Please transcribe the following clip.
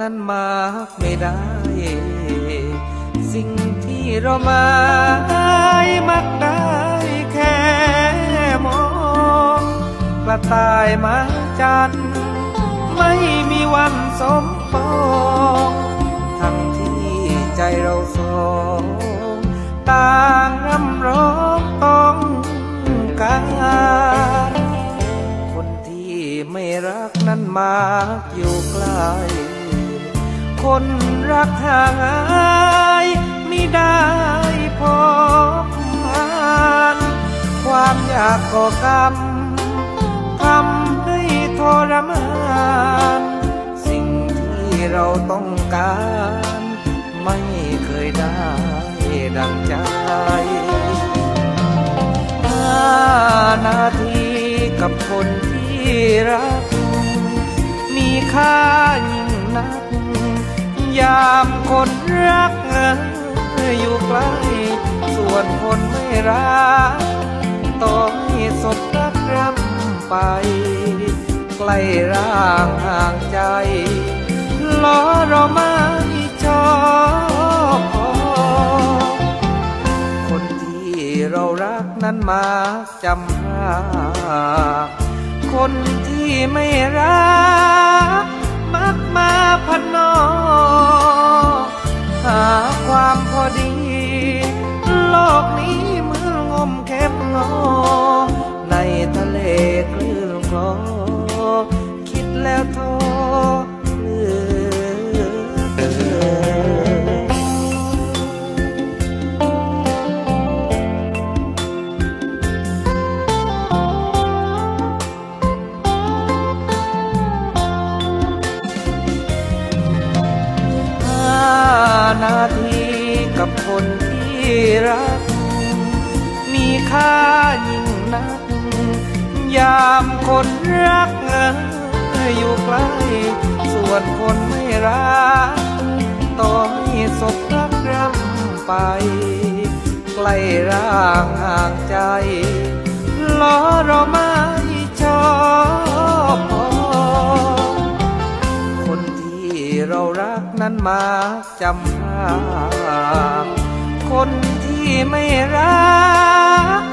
นั้นมาไม่ได้ สิ่งที่เราหมายมักได้แค่มอง กระต่ายมาจันไม่มีวันสมปองทั้งที่ใจเราสองต่างรำร้องต้องการคนที่ไม่รักนั้นมักอยู่ไกล คนรักหายไม่ได้พบผ่านความอยากก่อกรรมทำให้ทรมานสิ่งที่เราต้องการ ไม่เคยได้ดังใจห้านาทีกับคนที่รัก มีค่ายิ่งนัก ยามคนรักอยู่ใกล้ส่วนคนไม่รักต่อให้สบรักรำไป ใกล้ร่างห่างใจล้อเราไม่ชอบคนที่เรารักนั้นมาจำหาคนที่ไม่รัก มักมาพันนอ หาความพอดี โลกนี้เหมือนงมเข็มงอ ในทะเลคลื่นคลอคิดแล้วท้อเหลือเกิน รัก มีค่ายิ่งนัก ยามคนรักอยู่ใกล้ส่วนคนไม่รักต่อให้สบรักรำไปใกล้ร่างห่างใจล้อเราไม่ชอบคนที่เรารักนั้นมาจำหา คนที่ไม่รัก